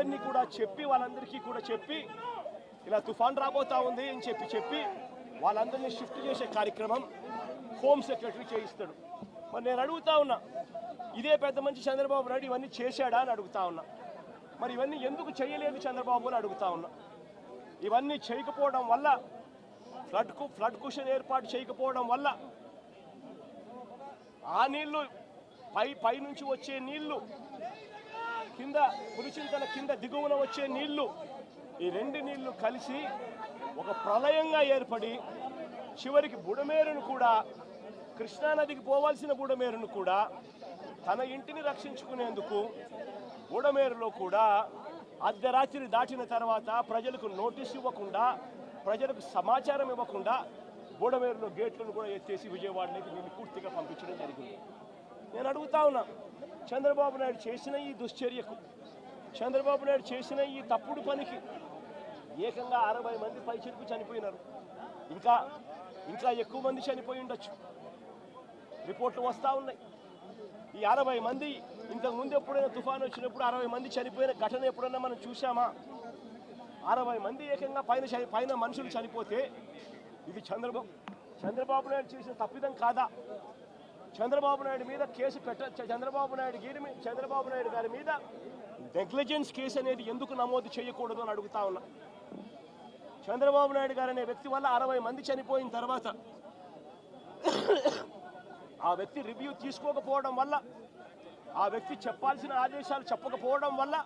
వాళ్ళందరినీ కూడా చెప్పి వాళ్ళందరికీ కూడా చెప్పి ఇలా తుఫాన్ రాబోతా ఉంది అని చెప్పి చెప్పి వాళ్ళందరినీ షిఫ్ట్ చేసే కార్యక్రమం హోమ్ సెక్రటరీ చేయిస్తాడు. మరి నేను అడుగుతా ఉన్నా ఇదే పెద్ద మంచి చంద్రబాబు నాయుడు ఇవన్నీ చేశాడా అని అడుగుతా ఉన్నా. మరి ఇవన్నీ ఎందుకు చేయలేదు చంద్రబాబు అని అడుగుతా ఉన్నా. ఇవన్నీ చేయకపోవడం వల్ల ఫ్లడ్కు ఫ్లడ్ కుషన్ ఏర్పాటు చేయకపోవడం వల్ల ఆ నీళ్ళు పై పై నుంచి వచ్చే నీళ్ళు కింద పులిచింతల కింద దిగువన వచ్చే నీళ్ళు ఈ రెండు నీళ్ళు కలిసి ఒక ప్రళయంగా ఏర్పడి చివరికి బుడమేరును కూడా కృష్ణానదికి పోవాల్సిన బుడమేరును కూడా తన ఇంటిని రక్షించుకునేందుకు బుడమేరులో కూడా అర్ధరాత్రి దాటిన తర్వాత ప్రజలకు నోటీస్ ఇవ్వకుండా ప్రజలకు సమాచారం ఇవ్వకుండా బుడమేరులో గేట్లను కూడా ఎత్తేసి విజయవాడలోకి వీళ్ళు పూర్తిగా పంపించడం జరిగింది. నేను అడుగుతా ఉన్నా చంద్రబాబు నాయుడు చేసిన ఈ దుశ్చర్యకు చంద్రబాబు నాయుడు చేసిన ఈ తప్పుడు పనికి ఏకంగా అరవై మంది పైచిలకు చనిపోయినారు. ఇంకా ఇంకా ఎక్కువ మంది చనిపోయి ఉండొచ్చు. రిపోర్ట్లు వస్తూ ఉన్నాయి. ఈ అరవై మంది ఇంతకుముందు ఎప్పుడైనా తుఫాన్ వచ్చినప్పుడు అరవై మంది చనిపోయిన ఘటన ఎప్పుడైనా మనం చూసామా అరవై మంది ఏకంగా పైన పైన మనుషులు చనిపోతే ఇది చంద్రబాబు చంద్రబాబు నాయుడు చేసిన తప్పిదం కాదా? చంద్రబాబు నాయుడు మీద కేసు పెట్ట చంద్రబాబు నాయుడు గారి చంద్రబాబు నాయుడు గారి మీద నెగ్లిజెన్స్ కేసు అనేది ఎందుకు నమోదు చేయకూడదు అని అడుగుతా ఉన్నా. చంద్రబాబు నాయుడు గారు అనే వ్యక్తి వల్ల అరవై మంది చనిపోయిన తర్వాత ఆ వ్యక్తి రివ్యూ తీసుకోకపోవడం వల్ల ఆ వ్యక్తి చెప్పాల్సిన ఆదేశాలు చెప్పకపోవడం వల్ల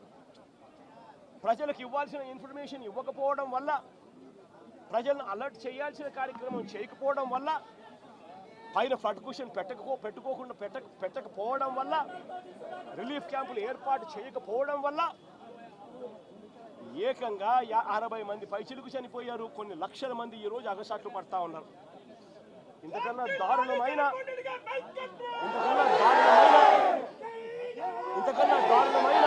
ప్రజలకు ఇవ్వాల్సిన ఇన్ఫర్మేషన్ ఇవ్వకపోవడం వల్ల ప్రజలను అలర్ట్ చేయాల్సిన కార్యక్రమం చేయకపోవడం వల్ల పైన ఫ్లడ్ కుషన్ పెట్టకపో పెట్టుకోకుండా పెట్ట పెట్టకపోవడం వల్ల రిలీఫ్ క్యాంపులు ఏర్పాటు చేయకపోవడం వల్ల ఏకంగా యా- అరవై మంది పైచిలుకు చనిపోయారు. కొన్ని లక్షల మంది ఈ రోజు అగసాట్లు పడతా ఉన్నారు. ఇంతకన్నా దారుణమైన ఇంతకన్నా దారుణమైన ఇంతకన్నా దారుణమైన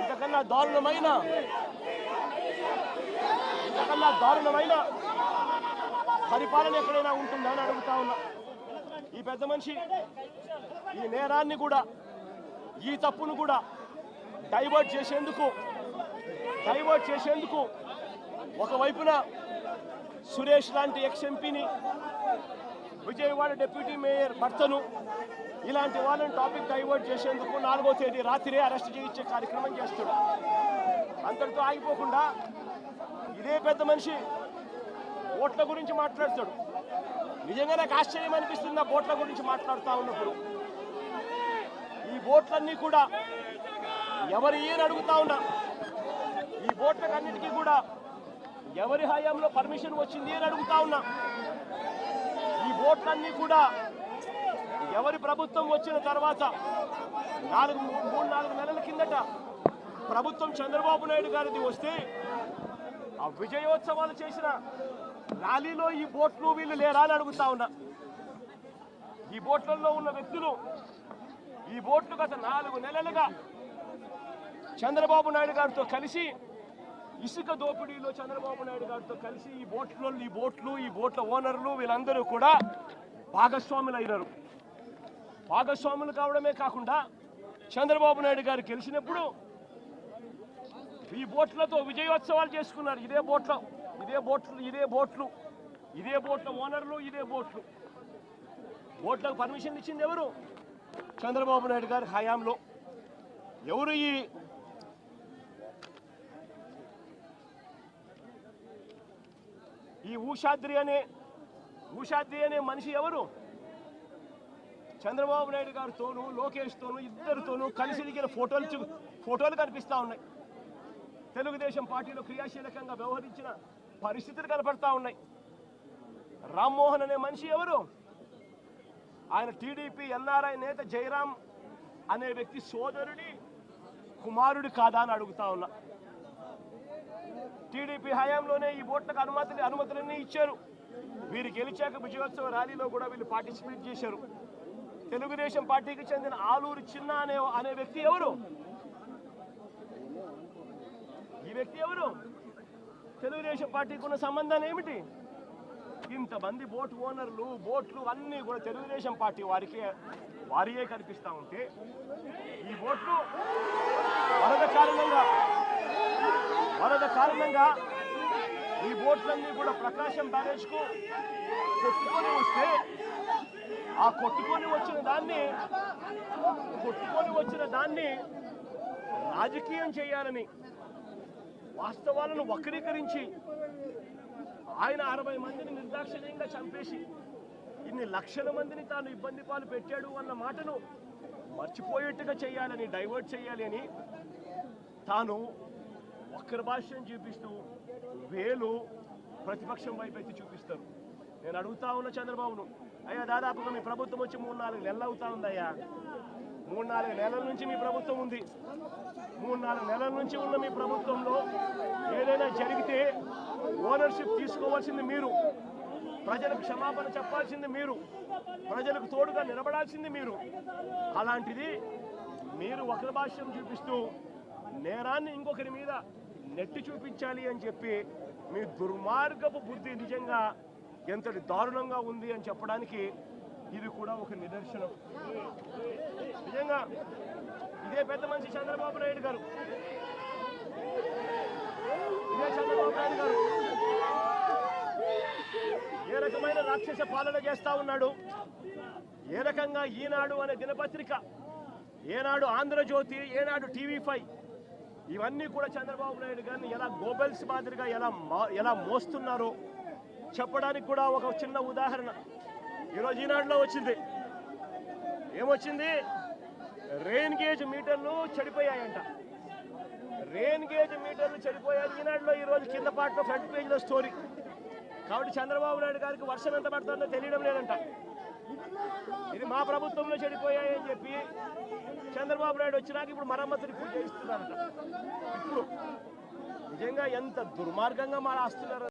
ఇంతకన్నా దారుణమైన ఇంతకన్నా దారుణమైన పరిపాలన ఎక్కడైనా ఉంటుందా అని అడుగుతా ఉన్నా. ఈ పెద్ద మనిషి ఈ నేరాన్ని కూడా ఈ తప్పును కూడా డైవర్ట్ చేసేందుకు డైవర్ట్ చేసేందుకు ఒకవైపున సురేష్ లాంటి ఎక్స్ ఎంపీని విజయవాడ డిప్యూటీ మేయర్ భర్తను ఇలాంటి వాళ్ళని టాపిక్ డైవర్ట్ చేసేందుకు నాలుగో తేదీ రాత్రే అరెస్ట్ చేయించే కార్యక్రమం చేస్తున్నాడు. అంతటితో ఆగిపోకుండా ఇదే పెద్ద మనిషి ఓట్ల గురించి మాట్లాడతాడు. నిజంగా నాకు ఆశ్చర్యం అనిపిస్తుంది ఆ బోట్ల గురించి మాట్లాడుతూ ఉన్నప్పుడు. ఈ బోట్లన్నీ కూడా ఎవరు ఏని అడుగుతా ఉన్నా ఈ బోట్లకన్నిటికీ కూడా ఎవరి హయాంలో పర్మిషన్ వచ్చింది అని అడుగుతా ఉన్నా. ఈ బోట్లన్నీ కూడా ఎవరి ప్రభుత్వం వచ్చిన తర్వాత నాలుగు మూడు నాలుగు నెలల కిందట ప్రభుత్వం చంద్రబాబు నాయుడు గారిది వస్తే ఆ విజయోత్సవాలు చేసిన ర్యాలీలో ఈ బోట్లు వీళ్ళు లేరా అని అడుగుతా ఉన్నా. ఈ బోట్లలో ఉన్న వ్యక్తులు ఈ బోట్లు గత నాలుగు నెలలుగా చంద్రబాబు నాయుడు గారితో కలిసి ఇసుక దోపిడీలో చంద్రబాబు నాయుడు గారితో కలిసి ఈ బోట్లో ఈ బోట్లు ఈ బోట్ల ఓనర్లు వీళ్ళందరూ కూడా భాగస్వాములు అయినారు భాగస్వాములు కావడమే కాకుండా చంద్రబాబు నాయుడు గారు గెలిచినప్పుడు ఈ బోట్లతో విజయోత్సవాలు చేసుకున్నారు. ఇదే బోట్ల ఇదే బోట్లు ఇదే బోట్లు ఇదే బోట్ల ఓనర్లు ఇదే బోట్లు. బోట్లకు పర్మిషన్ ఇచ్చింది ఎవరు? చంద్రబాబు నాయుడు గారి హయాంలో. ఎవరు ఈ ఈ ఊషాద్రి అనే ఊషాద్రి అనే మనిషి ఎవరు? చంద్రబాబు నాయుడు గారితోనూ లోకేష్తోనూ ఇద్దరితోనూ కలిసి దిగిన ఫోటోలు ఫోటోలు కనిపిస్తా ఉన్నాయి. తెలుగుదేశం పార్టీలో క్రియాశీలకంగా వ్యవహరించిన పరిస్థితులు కనపడతా ఉన్నాయి. రామ్మోహన్ అనే మనిషి ఎవరు? ఆయన టీడీపీ ఎన్ఆర్ఐ నేత జయరాం అనే వ్యక్తి సోదరుడి కుమారుడు కాదా అని అడుగుతా ఉన్నా. టీడీపీ హయాంలోనే ఈ ఓట్లకు అనుమతులు అనుమతులన్నీ ఇచ్చారు. వీరు గెలిచాక విజయోత్సవ ర్యాలీలో కూడా వీళ్ళు పార్టిసిపేట్ చేశారు. తెలుగుదేశం పార్టీకి చెందిన ఆలూరు చిన్న అనే అనే వ్యక్తి ఎవరు? ఈ వ్యక్తి ఎవరు? తెలుగుదేశం పార్టీకి ఉన్న సంబంధాలు ఏమిటి? ఇంతమంది బోట్ ఓనర్లు బోట్లు అన్నీ కూడా తెలుగుదేశం పార్టీ వారికే వారియే కనిపిస్తూ ఉంటే ఈ బోట్లు వరద కారణంగా వరద కారణంగా ఈ బోట్లన్నీ కూడా ప్రకాశం బ్యారేజ్కు కొట్టుకొని వస్తే ఆ కొట్టుకొని వచ్చిన దాన్ని కొట్టుకొని వచ్చిన దాన్ని రాజకీయం చేయాలని వాస్తవాలను వక్రీకరించి ఆయన అరవై మందిని నిర్దాక్షిణ్యంగా చంపేసి ఇన్ని లక్షల మందిని తాను ఇబ్బంది పాలు పెట్టాడు అన్న మాటను మర్చిపోయేట్టుగా చేయాలని డైవర్ట్ చేయాలి అని తాను వక్ర భాష్యం చూపిస్తూ వేలు ప్రతిపక్షం వైపు ఎత్తి చూపిస్తారు. నేను అడుగుతా ఉన్న చంద్రబాబును అయ్యా దాదాపుగా మీ ప్రభుత్వం వచ్చి మూడు నాలుగు నెలలు అవుతా ఉందయ్యా. మూడు నాలుగు నెలల నుంచి మీ ప్రభుత్వం ఉంది. మూడు నాలుగు నెలల నుంచి ఉన్న మీ ప్రభుత్వంలో ఏదైనా జరిగితే ఓనర్షిప్ తీసుకోవాల్సింది మీరు. ప్రజలకు క్షమాపణ చెప్పాల్సింది మీరు. ప్రజలకు తోడుగా నిలబడాల్సింది మీరు. అలాంటిది మీరు ఒకరి భాష్యం చూపిస్తూ నేరాన్ని ఇంకొకరి మీద నెట్టి చూపించాలి అని చెప్పి మీ దుర్మార్గపు బుద్ధి నిజంగా ఎంతటి దారుణంగా ఉంది అని చెప్పడానికి ఇది కూడా ఒక నిదర్శనం. నిజంగా ఇదే పెద్ద మనిషి చంద్రబాబు నాయుడు గారు. ఇదే చంద్రబాబు నాయుడు గారు. ఏ రకమైన రాక్షస పాలన చేస్తా ఉన్నాడు? ఏ రకంగా ఈనాడు అనే దినపత్రిక ఏనాడు ఆంధ్రజ్యోతి ఏనాడు టీవీ ఫైవ్ ఇవన్నీ కూడా చంద్రబాబు నాయుడు గారిని ఎలా గోబెల్స్ మాదిరిగా ఎలా మా- ఎలా మోస్తున్నారో చెప్పడానికి కూడా ఒక చిన్న ఉదాహరణ. ఈరోజు ఈనాడులో వచ్చింది. ఏమొచ్చింది? రెయిన్ గేజ్ మీటర్లు చెడిపోయాయంట. రెయిన్ గేజ్ మీటర్లు చెడిపోయాయి. ఈనాడులో ఈరోజు కింద పాటలో ఫ్రంట్ పేజీలో స్టోరీ. కాబట్టి చంద్రబాబు నాయుడు గారికి వర్షం ఎంత పడుతుందో తెలియడం లేదంట. ఇది మా ప్రభుత్వంలో చెడిపోయాయి అని చెప్పి చంద్రబాబు నాయుడు వచ్చినాక ఇప్పుడు మరమ్మతులు ఇప్పుడు చేయిస్తున్నారంట ఇప్పుడు నిజంగా ఎంత దుర్మార్గంగా మారాస్తున్నారు